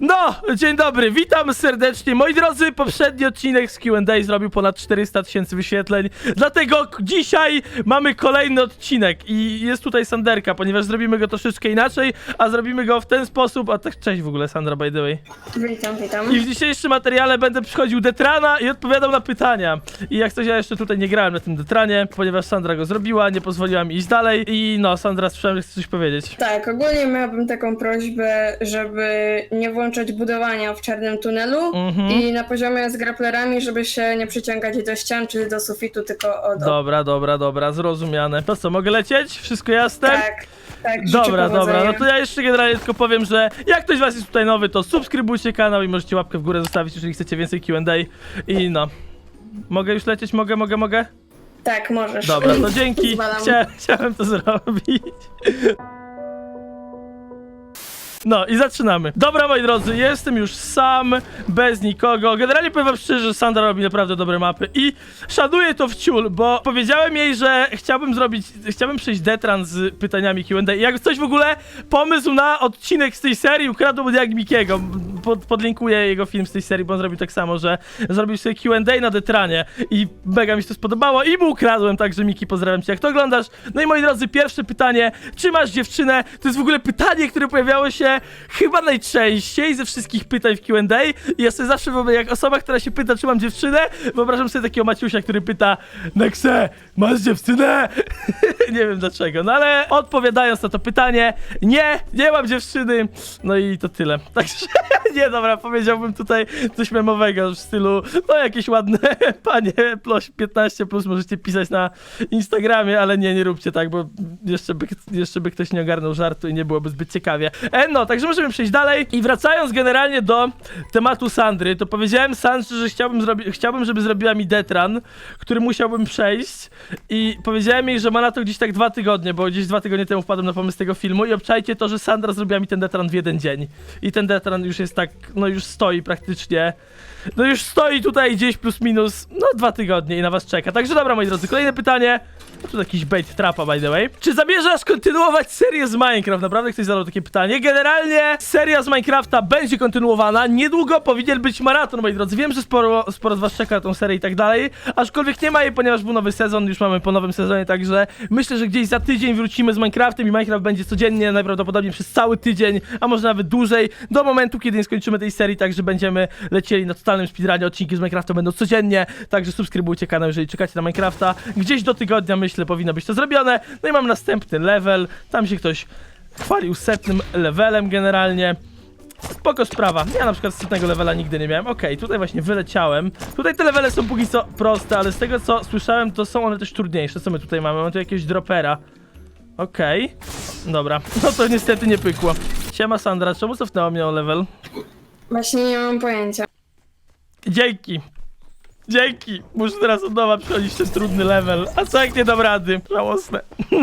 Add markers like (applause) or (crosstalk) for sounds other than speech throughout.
No, dzień dobry, witam serdecznie. Moi drodzy, poprzedni odcinek z Q&A zrobił ponad 400 tysięcy wyświetleń, dlatego dzisiaj mamy kolejny odcinek i jest tutaj Sanderka, ponieważ zrobimy go troszeczkę inaczej, a zrobimy go w ten sposób, a tak cześć w ogóle Sandra by the way. Witam, witam. I w dzisiejszym materiale będę przychodził Detrana i odpowiadał na pytania. I jak coś, ja jeszcze tutaj nie grałem na tym Detranie, ponieważ Sandra go zrobiła, nie pozwoliła mi iść dalej i no, Sandra, słyszałem, że chcesz coś powiedzieć. Tak, ogólnie miałabym taką prośbę, żeby nie włączać budowania w czarnym tunelu Mhm. i na poziomie z grapplerami, żeby się nie przyciągać do ścian czy do sufitu, tylko o do. Dobra, dobra, dobra, zrozumiane. To co, mogę lecieć? Wszystko jasne? Tak, tak. życzę Dobra, dobra, powodzenia. no to ja jeszcze generalnie tylko powiem, że jak ktoś z was jest tutaj nowy, to subskrybujcie kanał i możecie łapkę w górę zostawić, jeżeli chcecie więcej Q&A i no. Mogę już lecieć? Mogę, mogę, mogę? Tak, możesz. Dobra, to (laughs) dzięki. Pozwalam. Chcia, chciałem to zrobić. No i zaczynamy. Dobra, moi drodzy, jestem już sam, bez nikogo. Generalnie powiem szczerze, że Sandra robi naprawdę dobre mapy i szanuję to w ciul, bo powiedziałem jej, że chciałbym zrobić, chciałbym przejść detran z pytaniami Q&A jak coś w ogóle, pomysł na odcinek z tej serii ukradł od Jagmikiego. Pod, podlinkuję jego film z tej serii, bo on zrobił tak samo, że zrobił sobie Q&A na detranie i mega mi się to spodobało i mu ukradłem, także Miki, pozdrawiam cię, jak to oglądasz. No i moi drodzy, pierwsze pytanie, czy masz dziewczynę? To jest w ogóle pytanie, które pojawiało się chyba najczęściej ze wszystkich pytań w Q&A i ja sobie zawsze, wyobrażam, jak osoba, która się pyta, czy mam dziewczynę, wyobrażam sobie takiego Maciusia, który pyta Nexe, masz dziewczynę? (laughs) nie wiem dlaczego, no ale odpowiadając na to pytanie, nie, nie mam dziewczyny, no i to tyle. (laughs) Także nie, dobra, powiedziałbym tutaj coś memowego w stylu, no jakieś ładne (laughs) panie plus 15 plus możecie pisać na Instagramie, ale nie, nie róbcie tak, bo jeszcze by, jeszcze by ktoś nie ogarnął żartu i nie byłoby zbyt ciekawie. E, no, także możemy przejść dalej i wracając generalnie do tematu Sandry, to powiedziałem Sandrze, że chciałbym, zrobi- chciałbym żeby zrobiła mi detran, który musiałbym przejść i powiedziałem jej, że ma na to gdzieś tak dwa tygodnie, bo gdzieś dwa tygodnie temu wpadłem na pomysł tego filmu i obczajcie to, że Sandra zrobiła mi ten detran w jeden dzień. I ten detran już jest tak, no już stoi praktycznie. No już stoi tutaj gdzieś plus minus, no dwa tygodnie i na was czeka. Także dobra, moi drodzy, kolejne pytanie. Tu jakiś bait trapa, by the way. Czy zamierzasz kontynuować serię z Minecraft? Naprawdę ktoś zadał takie pytanie. Generalnie seria z Minecrafta będzie kontynuowana. Niedługo powinien być maraton, moi drodzy. Wiem, że sporo, sporo z was czeka na tą serię i tak dalej. Aczkolwiek nie ma jej, ponieważ był nowy sezon, już mamy po nowym sezonie, także myślę, że gdzieś za tydzień wrócimy z Minecraftem i Minecraft będzie codziennie, najprawdopodobniej przez cały tydzień, a może nawet dłużej, do momentu, kiedy nie skończymy tej serii, także będziemy lecieli na totalnym speedrunie, odcinki z Minecrafta będą codziennie, także subskrybujcie kanał, jeżeli czekacie na Minecrafta. Gdzieś do tygodnia, myślę, powinno być to zrobione. No i mam następny level, tam się ktoś chwalił setnym levelem generalnie. Spoko sprawa. Ja na przykład setnego levela nigdy nie miałem. Okej, tutaj właśnie wyleciałem. Tutaj te levele są póki co proste, ale z tego co słyszałem, to są one też trudniejsze. Co my tutaj mamy? Mamy tu jakiegoś dropera. Okej. Dobra. (laughs) No to niestety nie pykło. Siema Sandra, czemu cofnęła mnie o level? Właśnie nie mam pojęcia. Dzięki. Dzięki. Muszę teraz od nowa przychodzić ten trudny level. A co jak nie dam rady? Żałosne. (laughs)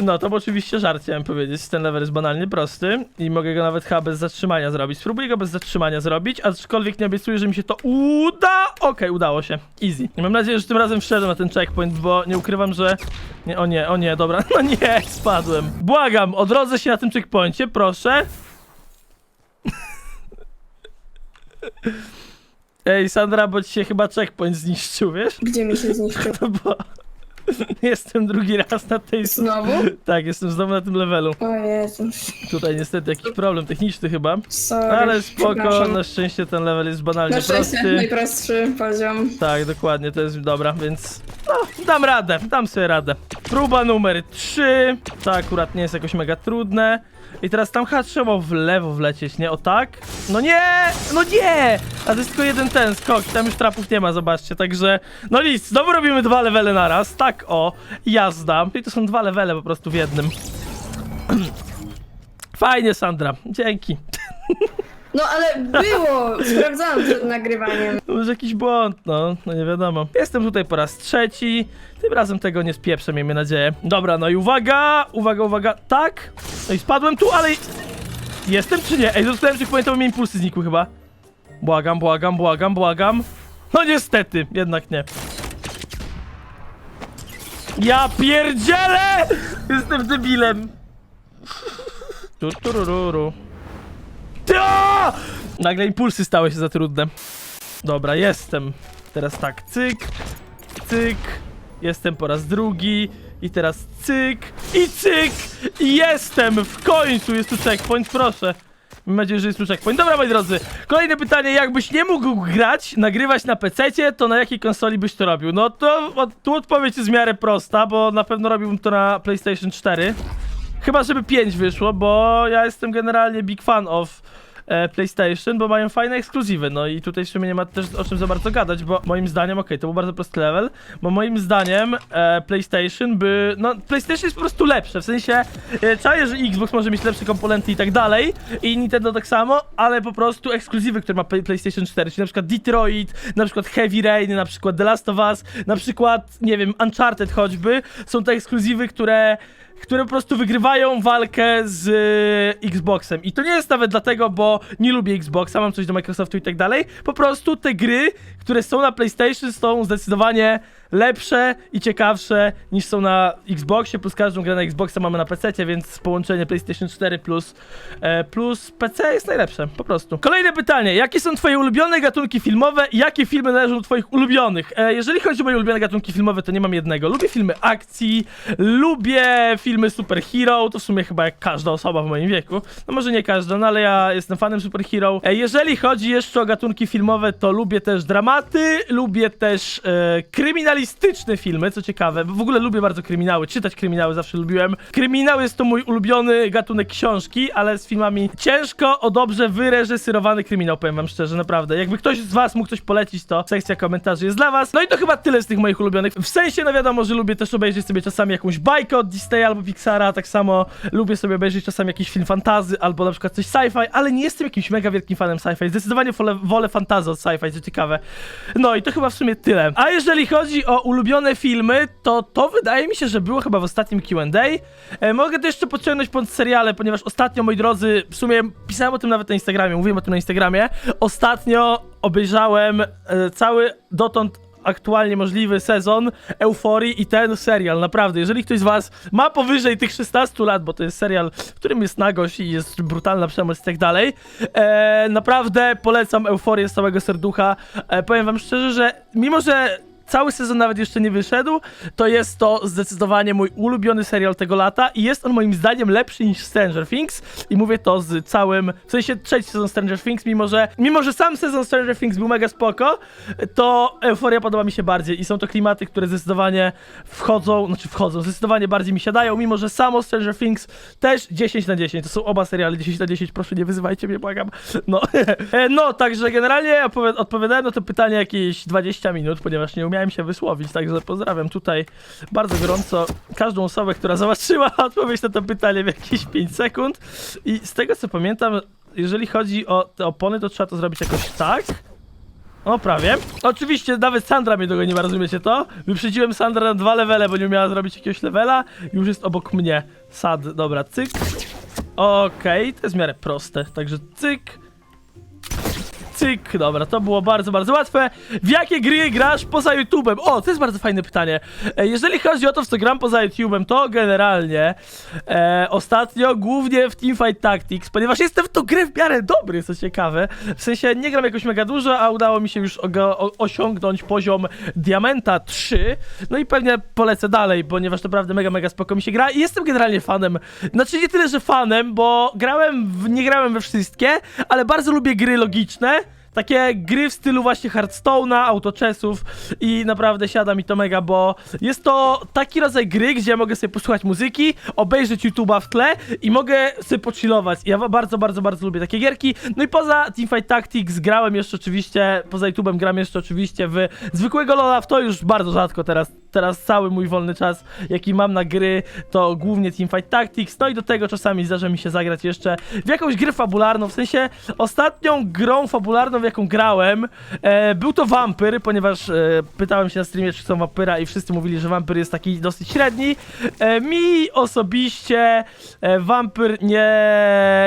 No, to był oczywiście żart, chciałem powiedzieć. Ten level jest banalnie prosty i mogę go nawet chyba bez zatrzymania zrobić. Spróbuję go bez zatrzymania zrobić, aczkolwiek nie obiecuję, że mi się to uda. Okej, udało się. Easy. I mam nadzieję, że tym razem wszedłem na ten checkpoint, bo nie ukrywam, że... Nie, o nie, o nie, dobra. (laughs) No nie, spadłem. Błagam, odrodzę się na tym checkpoincie, proszę. Ej, Sandra, bo ci się chyba checkpoint zniszczył, wiesz? Gdzie mi się (laughs) zniszczył? No bo jestem drugi raz na tej... Znowu? Tak, jestem znowu na tym levelu. O Jezus. Tutaj niestety jakiś problem techniczny chyba. Sorry. Ale spoko, przepraszam. na szczęście ten level jest banalnie Na szczęście prosty. najprostszy poziom. Tak, dokładnie, to jest dobra, więc no, dam radę, dam sobie radę. Próba numer 3. To akurat nie jest jakoś mega trudne. I teraz tam chyba trzeba w lewo wlecieć, nie? O tak? No nie! No nie! A to jest tylko jeden ten skok, tam już trapów nie ma, zobaczcie, także... No nic, znowu robimy dwa levele naraz, tak o, jazda. I to są dwa levele po prostu w jednym. (clears throat) Fajnie, Sandra, dzięki. (laughs) No ale było! Sprawdzałam przed nagrywaniem. To może jakiś błąd, no, no nie wiadomo. Jestem tutaj po raz trzeci. Tym razem tego nie spieprzę, miejmy nadzieję. Dobra, no i uwaga, uwaga, uwaga, tak. No i spadłem tu, ale... Jestem czy nie? Ej, dostałem checkpointa, bo mi impulsy znikły chyba. Błagam, błagam, błagam, błagam. No niestety, jednak nie. Ja pierdzielę! Jestem debilem. Tu, turururu. Ty! O! Nagle impulsy stały się za trudne. Dobra, jestem. Teraz tak, cyk, cyk. Jestem po raz drugi. I teraz cyk i cyk. I jestem w końcu. Jest tu checkpoint, proszę. Mam nadzieję, że jest tu checkpoint. Dobra, moi drodzy. Kolejne pytanie. Jakbyś nie mógł grać, nagrywać na PC, to na jakiej konsoli byś to robił? No to tu odpowiedź jest w miarę prosta, bo na pewno robiłbym to na PlayStation 4. Chyba, żeby 5 wyszło, bo ja jestem generalnie big fan of e, PlayStation, bo mają fajne ekskluzywy. No i tutaj w sumie nie ma też o czym za bardzo gadać, bo moim zdaniem, okej, to był bardzo prosty level, bo moim zdaniem e, PlayStation by. No, PlayStation jest po prostu lepsze. W sensie, e, czaję, że Xbox może mieć lepsze komponenty i tak dalej, i Nintendo tak samo, ale po prostu ekskluzywy, które ma Play- PlayStation 4, czyli na przykład Detroit, na przykład Heavy Rain, na przykład The Last of Us, na przykład, nie wiem, Uncharted choćby, są to ekskluzywy, które które po prostu wygrywają walkę z e, Xboxem. I to nie jest nawet dlatego, bo nie lubię Xboxa, mam coś do Microsoftu i tak dalej. Po prostu te gry, które są na PlayStation są zdecydowanie lepsze i ciekawsze niż są na Xboxie, plus każdą grę na Xboxa mamy na PC, więc połączenie PlayStation 4 plus, e, plus PC jest najlepsze, po prostu. Kolejne pytanie, jakie są twoje ulubione gatunki filmowe i jakie filmy należą do twoich ulubionych? E, jeżeli chodzi o moje ulubione gatunki filmowe, to nie mam jednego. Lubię filmy akcji, lubię filmy superhero, to w sumie chyba jak każda osoba w moim wieku. No może nie każda, no ale ja jestem fanem superhero. E, jeżeli chodzi jeszcze o gatunki filmowe, to lubię też dramaty, lubię też e, kryminalistyczne filmy, co ciekawe. W ogóle lubię bardzo kryminały, czytać kryminały zawsze lubiłem. Kryminał jest to mój ulubiony gatunek książki, ale z filmami ciężko o dobrze wyreżyserowany kryminał, powiem wam szczerze, naprawdę. Jakby ktoś z was mógł coś polecić, to sekcja komentarzy jest dla was. No i to chyba tyle z tych moich ulubionych. W sensie, no wiadomo, że lubię też obejrzeć sobie czasami jakąś bajkę od Disneya albo Pixara, tak samo lubię sobie obejrzeć czasami jakiś film fantazy albo na przykład coś sci-fi, ale nie jestem jakimś mega wielkim fanem sci-fi. Zdecydowanie wolę, wolę fantazy od sci-fi, co ciekawe. No i to chyba w sumie tyle. A jeżeli chodzi o ulubione filmy, to to wydaje mi się, że było chyba w ostatnim Q&A. E, mogę to jeszcze podciągnąć pod seriale, ponieważ ostatnio, moi drodzy, w sumie pisałem o tym nawet na Instagramie, mówiłem o tym na Instagramie. Ostatnio obejrzałem e, cały dotąd aktualnie możliwy sezon Euforii i ten serial, naprawdę, jeżeli ktoś z was ma powyżej tych 16 lat, bo to jest serial, w którym jest nagość i jest brutalna przemoc i tak dalej, e, naprawdę polecam Euforię z całego serducha. E, powiem wam szczerze, że mimo, że cały sezon nawet jeszcze nie wyszedł, to jest to zdecydowanie mój ulubiony serial tego lata i jest on moim zdaniem lepszy niż Stranger Things i mówię to z całym, w sensie trzeci sezon Stranger Things, mimo że, mimo że sam sezon Stranger Things był mega spoko, to Euforia podoba mi się bardziej i są to klimaty, które zdecydowanie wchodzą, znaczy wchodzą, zdecydowanie bardziej mi siadają, mimo że samo Stranger Things też 10 na 10, to są oba seriale 10 na 10, proszę nie wyzywajcie mnie, błagam. No, (laughs) E, no także generalnie odpowiadałem na to pytanie jakieś 20 minut, ponieważ nie umiałem się wysłowić, także pozdrawiam tutaj bardzo gorąco każdą osobę, która zobaczyła (laughs) odpowiedź na to pytanie w jakieś 5 sekund i z tego co pamiętam, jeżeli chodzi o te opony, to trzeba to zrobić jakoś tak. O, prawie. Oczywiście nawet Sandra mnie dogoniła, rozumiecie to? Wyprzedziłem Sandra na dwa levele, bo nie umiała zrobić jakiegoś levela. Już jest obok mnie. Sad, dobra, cyk. Okej, to jest w miarę proste. Także cyk. Cyk, dobra, to było bardzo, bardzo łatwe. W jakie gry grasz poza YouTube'em? O, to jest bardzo fajne pytanie. E, jeżeli chodzi o to, w co gram poza YouTube'em, to generalnie e, ostatnio głównie w Teamfight Tactics, ponieważ jestem w tą grę w miarę dobry, co ciekawe. W sensie nie gram jakoś mega dużo, a udało mi się już osiągnąć poziom Diamenta 3. No i pewnie polecę dalej, ponieważ naprawdę mega, mega spoko mi się gra i jestem generalnie fanem. Znaczy nie tyle, że fanem, bo grałem, w, nie grałem we wszystkie, ale bardzo lubię gry logiczne. Takie gry w stylu właśnie Hearthstone'a, autochessów i naprawdę siada mi to mega, bo jest to taki rodzaj gry, gdzie mogę sobie posłuchać muzyki, obejrzeć YouTube'a w tle i mogę sobie pochillować. Ja bardzo, bardzo, bardzo lubię takie gierki. No i poza Teamfight Tactics grałem jeszcze oczywiście, poza YouTube'em gram jeszcze oczywiście w zwykłego LoL'a, w to już bardzo rzadko teraz. Teraz cały mój wolny czas, jaki mam na gry, to głównie Teamfight Tactics. No i do tego czasami zdarza mi się zagrać jeszcze w jakąś grę fabularną. W sensie ostatnią grą fabularną, w jaką grałem, e, był to Vampyr, ponieważ e, pytałem się na streamie, czy chcą Vampyra i wszyscy mówili, że Vampyr jest taki dosyć średni. E, mi osobiście e, Vampyr nie,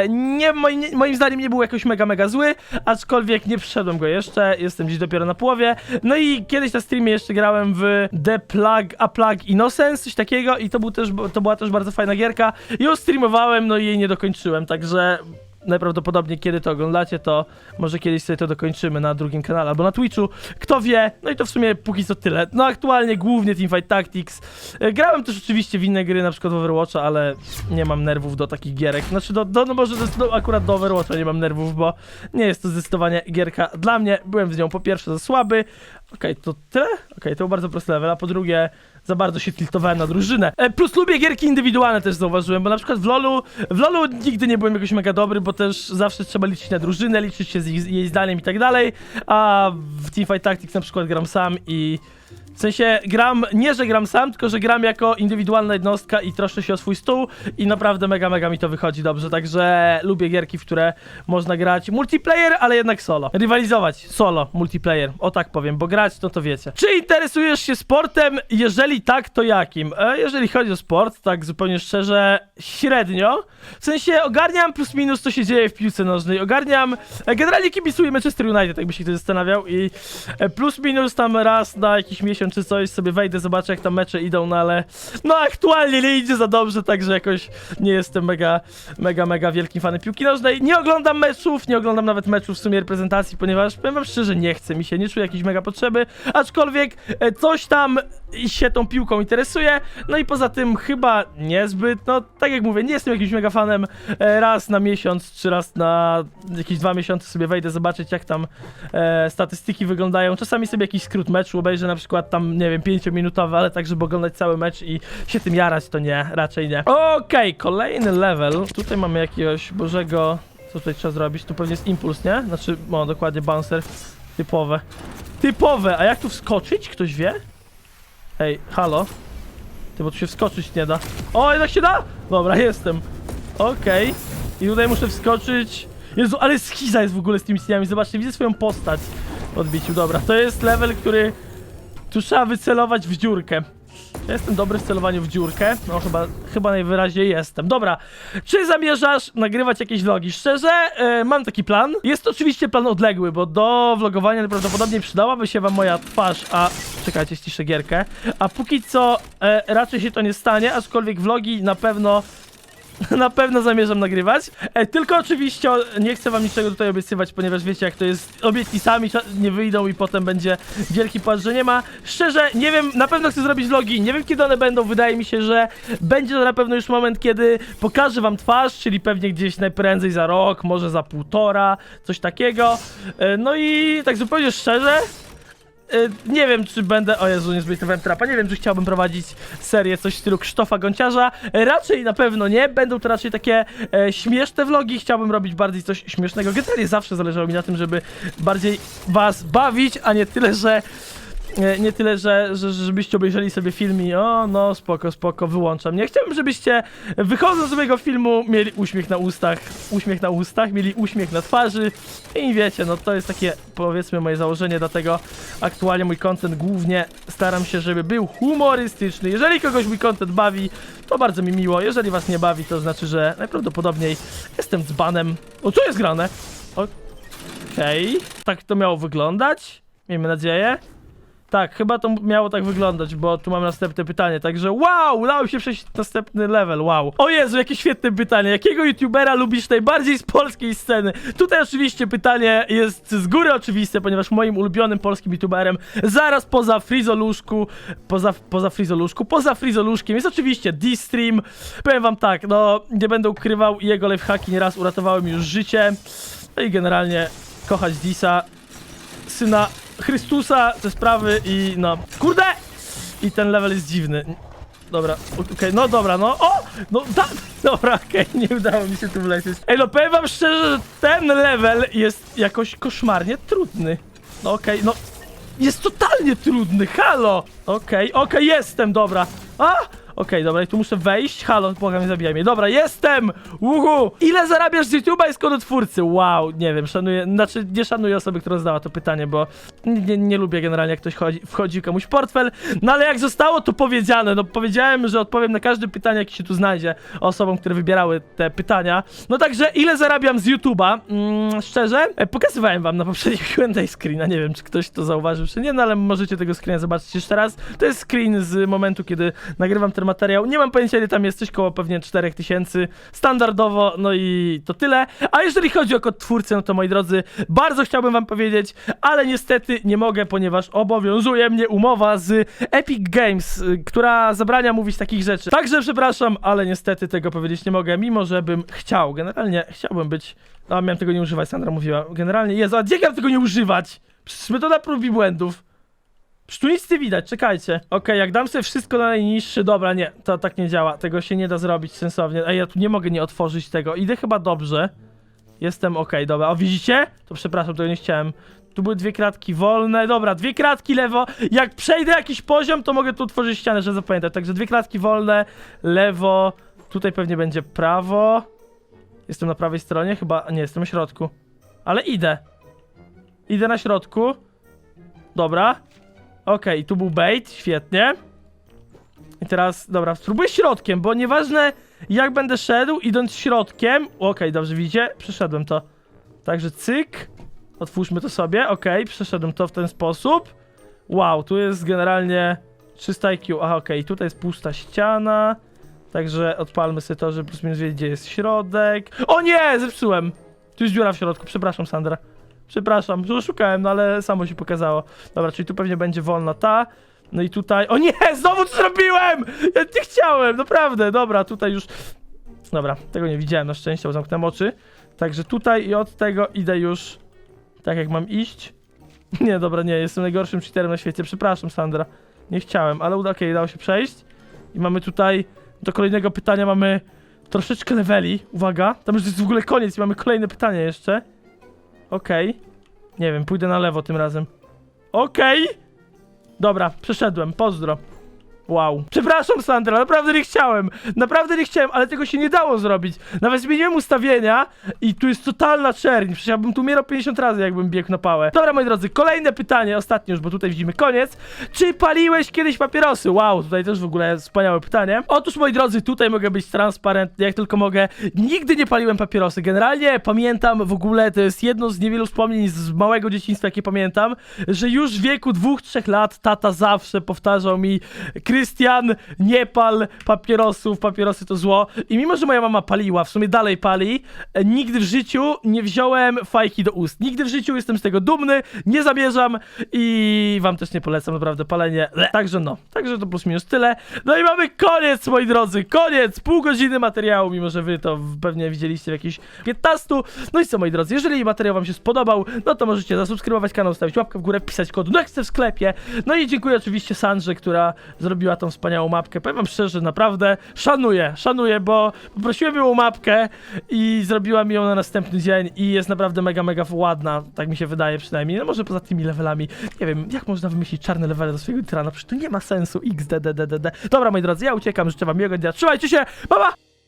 nie, moim, nie, moim zdaniem nie był jakoś mega, mega zły, aczkolwiek nie przyszedłem go jeszcze, jestem dziś dopiero na połowie. No i kiedyś na streamie jeszcze grałem w The Plug, A Plug Innocence, coś takiego i to, był też, to była też bardzo fajna gierka. Ją streamowałem, no i jej nie dokończyłem, także najprawdopodobniej kiedy to oglądacie, to może kiedyś sobie to dokończymy na drugim kanale albo na Twitchu. Kto wie? No i to w sumie póki co tyle. No aktualnie głównie Teamfight Tactics. E, Grałem też oczywiście w inne gry, na przykład w Overwatcha, ale nie mam nerwów do takich gierek. Znaczy, do, do, no może do, akurat do Overwatcha nie mam nerwów, bo nie jest to zdecydowanie gierka dla mnie. Byłem z nią po pierwsze za słaby. Okej, to tyle? Okej, to był bardzo prosty level, a po drugie za bardzo się tiltowałem na drużynę. E, plus lubię gierki indywidualne też zauważyłem, bo na przykład w LoLu, w LoLu nigdy nie byłem jakoś mega dobry, bo też zawsze trzeba liczyć na drużynę, liczyć się z ich, jej zdaniem i tak dalej, a w Teamfight Tactics na przykład gram sam i w sensie gram, nie że gram sam, tylko że gram jako indywidualna jednostka i troszczę się o swój stół i naprawdę mega, mega mi to wychodzi dobrze, także lubię gierki, w które można grać multiplayer, ale jednak solo. Rywalizować solo, multiplayer, o tak powiem, bo grać to to wiecie. Czy interesujesz się sportem? Jeżeli tak, to jakim? E, jeżeli chodzi o sport, tak zupełnie szczerze, średnio. W sensie ogarniam plus minus, co się dzieje w piłce nożnej, ogarniam, e, generalnie kibicuję Manchester United, jakby się ktoś zastanawiał i e, plus minus tam raz na jakiś miesiąc czy coś sobie wejdę, zobaczę jak tam mecze idą, no ale no aktualnie nie idzie za dobrze, także jakoś nie jestem mega, mega, mega wielkim fanem piłki nożnej. Nie oglądam meczów, nie oglądam nawet meczów w sumie reprezentacji, ponieważ powiem wam szczerze, nie chce mi się, nie czuję jakiejś mega potrzeby, aczkolwiek e, coś tam się tą piłką interesuje, no i poza tym chyba niezbyt, no tak jak mówię, nie jestem jakimś mega fanem, e, raz na miesiąc, czy raz na jakieś dwa miesiące sobie wejdę zobaczyć jak tam e, statystyki wyglądają, czasami sobie jakiś skrót meczu obejrzę, na przykład tam, nie wiem, pięciominutowy, ale tak, żeby oglądać cały mecz i się tym jarać, to nie, raczej nie. Okej, kolejny level, tutaj mamy jakiegoś bożego, co tutaj trzeba zrobić, tu pewnie jest impuls, nie? Znaczy, o, dokładnie, bouncer, typowe. Typowe, a jak tu wskoczyć? Ktoś wie? Ej, halo? Ty, bo tu się wskoczyć nie da. O, jednak się da? Dobra, jestem. Okej. I tutaj muszę wskoczyć. Jezu, ale schiza jest w ogóle z tymi scenami. Zobaczcie, widzę swoją postać w odbiciu. Dobra, to jest level, który... Tu trzeba wycelować w dziurkę. Ja jestem dobry w celowaniu w dziurkę. No chyba, chyba najwyraźniej jestem. Dobra, czy zamierzasz nagrywać jakieś vlogi? Szczerze, e, mam taki plan. Jest to oczywiście plan odległy, bo do vlogowania najprawdopodobniej przydałaby się wam moja twarz, a... Czekajcie, ściszę gierkę. A póki co e, raczej się to nie stanie, aczkolwiek vlogi na pewno (laughs) na pewno zamierzam nagrywać. E, tylko oczywiście nie chcę wam niczego tutaj obiecywać, ponieważ wiecie jak to jest. Obietnicami nie wyjdą i potem będzie wielki płacz, że nie ma. Szczerze, nie wiem, na pewno chcę zrobić vlogi. Nie wiem kiedy one będą. Wydaje mi się, że będzie to na pewno już moment, kiedy pokażę wam twarz, czyli pewnie gdzieś najprędzej za rok, może za półtora, coś takiego. E, no i tak zupełnie szczerze. Y, Nie wiem, czy będę. O Jezu, nie zbytowałem trapa. Nie wiem, czy chciałbym prowadzić serię coś w stylu Krzysztofa Gonciarza. E, Raczej na pewno nie. Będą to raczej takie e, śmieszne vlogi. Chciałbym robić bardziej coś śmiesznego. Generalnie zawsze zależało mi na tym, żeby bardziej was bawić, a nie tyle, że. E, Nie tyle, że, że żebyście obejrzeli sobie film i o, no spoko, spoko, wyłączam. Nie chciałbym, żebyście wychodząc z mojego filmu mieli uśmiech na ustach, uśmiech na ustach, mieli uśmiech na twarzy i wiecie, no to jest takie powiedzmy moje założenie, dlatego aktualnie mój content głównie staram się, żeby był humorystyczny. Jeżeli kogoś mój content bawi, to bardzo mi miło. Jeżeli was nie bawi, to znaczy, że najprawdopodobniej jestem dzbanem. O, co jest grane? Okej, tak to miało wyglądać. Miejmy nadzieję. Tak, chyba to miało tak wyglądać, bo tu mam następne pytanie, także wow, udało się przejść następny level, wow. O Jezu, jakie świetne pytanie, jakiego youtubera lubisz najbardziej z polskiej sceny? Tutaj oczywiście pytanie jest z góry oczywiste, ponieważ moim ulubionym polskim youtuberem zaraz poza Frizoluszku, poza, poza Frizoluszku, poza Frizoluszkiem jest oczywiście D-Stream. Powiem wam tak, no nie będę ukrywał, jego lifehacki nieraz uratowały mi już życie. No i generalnie kochać Disa, syna Chrystusa, te sprawy i no. Kurde! I ten level jest dziwny. Dobra, okej, no dobra, no. O! No da, (laughs) dobra, okej, nie udało mi się tu wlecieć. Ej, no powiem wam szczerze, że ten level jest jakoś koszmarnie trudny. No okej, no. Jest totalnie trudny, halo! Okej, okej, jestem, dobra. A! Okej, dobra, i tu muszę wejść. Halo, błagam, nie zabijaj mnie. Dobra, jestem! Uhu! Ile zarabiasz z YouTube'a i skąd twórcy? Wow, nie wiem, szanuję, znaczy nie szanuję osoby, która zadała to pytanie, bo nie, nie, lubię generalnie, jak ktoś chodzi, wchodzi komuś portfel. No ale jak zostało to powiedziane, no powiedziałem, że odpowiem na każde pytanie, jakie się tu znajdzie osobom, które wybierały te pytania. No także, ile zarabiam z YouTube'a? Mm, szczerze, e, pokazywałem wam na poprzednim (laughs) Q&A screena, nie wiem, czy ktoś to zauważył, czy nie, no ale możecie tego screena zobaczyć jeszcze raz. To jest screen z momentu, kiedy nagrywam ten materiał. Nie mam pojęcia, ile tam jest, coś koło pewnie 4000 standardowo, no i to tyle. A jeżeli chodzi o kod twórcy, no to moi drodzy, bardzo chciałbym wam powiedzieć, ale niestety nie mogę, ponieważ obowiązuje mnie umowa z Epic Games, y, która zabrania mówić takich rzeczy. Także przepraszam, ale niestety tego powiedzieć nie mogę, mimo że bym chciał. Generalnie chciałbym być. A miałem tego nie używać, Sandra mówiła. Generalnie, Jezu, a gdzie mam tego nie używać? Przecież metoda prób i błędów. Przecież widać, czekajcie. Okej, jak dam sobie wszystko na najniższy, dobra, nie, to tak nie działa. Tego się nie da zrobić sensownie. Ej, ja tu nie mogę nie otworzyć tego. Idę chyba dobrze. Jestem okej, dobra. O, widzicie? To przepraszam, tego nie chciałem. Tu były dwie kratki wolne. Dobra, dwie kratki lewo. Jak przejdę jakiś poziom, to mogę tu otworzyć ścianę, żeby zapamiętać. Także dwie kratki wolne, lewo. Tutaj pewnie będzie prawo. Jestem na prawej stronie, chyba. Nie, jestem w środku. Ale idę. Idę na środku. Dobra. Okej, tu był bait, świetnie. I teraz, dobra, spróbuję środkiem, bo nieważne jak będę szedł, idąc środkiem. Okej, dobrze, widzicie? Przeszedłem to. Także cyk. Otwórzmy to sobie. Okej, przeszedłem to w ten sposób. Wow, tu jest generalnie 300 IQ. Aha, okej, tutaj jest pusta ściana. Także odpalmy sobie to, żeby plus minus wiedzieć, gdzie jest środek. O nie, zepsułem. Tu jest dziura w środku, przepraszam, Sandra. Przepraszam, że szukałem, no ale samo się pokazało. Dobra, czyli tu pewnie będzie wolna ta. No i tutaj. O nie, (laughs) znowu to zrobiłem! Ja nie chciałem, naprawdę. Dobra, tutaj już. Dobra, tego nie widziałem na szczęście, bo zamknąłem oczy. Także tutaj i od tego idę już tak jak mam iść. (laughs) Nie, dobra, nie, jestem najgorszym cheaterem na świecie. Przepraszam, Sandra. Nie chciałem, ale uda, okej, udało się przejść. I mamy tutaj do kolejnego pytania mamy troszeczkę leveli. Uwaga, tam już jest w ogóle koniec i mamy kolejne pytanie jeszcze. Okej. Nie wiem, pójdę na lewo tym razem. Okej. Dobra, przeszedłem, pozdro. Wow. Przepraszam, Sandra, naprawdę nie chciałem. Naprawdę nie chciałem, ale tego się nie dało zrobić. Nawet zmieniłem ustawienia i tu jest totalna czerń. Przecież ja bym tu umierał 50 razy, jakbym biegł na pałę. Dobra, moi drodzy, kolejne pytanie, ostatnie już, bo tutaj widzimy koniec. Czy paliłeś kiedyś papierosy? Wow, tutaj też w ogóle wspaniałe pytanie. Otóż, moi drodzy, tutaj mogę być transparentny, jak tylko mogę. Nigdy nie paliłem papierosy. Generalnie pamiętam w ogóle, to jest jedno z niewielu wspomnień z małego dzieciństwa, jakie pamiętam, że już w wieku dwóch, trzech lat tata zawsze powtarzał mi Krystian, nie pal papierosów, papierosy to zło. I mimo, że moja mama paliła, w sumie dalej pali, e, nigdy w życiu nie wziąłem fajki do ust. Nigdy w życiu jestem z tego dumny, nie zamierzam i wam też nie polecam naprawdę palenie. Le. Także no, także to plus minus tyle. No i mamy koniec, moi drodzy, koniec! Pół godziny materiału, mimo że wy to pewnie widzieliście w jakichś 15. No i co, moi drodzy, jeżeli materiał wam się spodobał, no to możecie zasubskrybować kanał, stawić łapkę w górę, pisać kod NEXT w sklepie. No i dziękuję oczywiście Sandrze, która zrobiła tą wspaniałą mapkę. Powiem wam szczerze, naprawdę szanuję, szanuję, bo poprosiłem ją o mapkę i zrobiła mi ją na następny dzień i jest naprawdę mega, mega ładna, tak mi się wydaje przynajmniej. No może poza tymi levelami, nie wiem, jak można wymyślić czarne levele do swojego trana, przecież to nie ma sensu, xdddddd. Dobra, moi drodzy, ja uciekam, życzę wam miłego dnia, trzymajcie się, pa!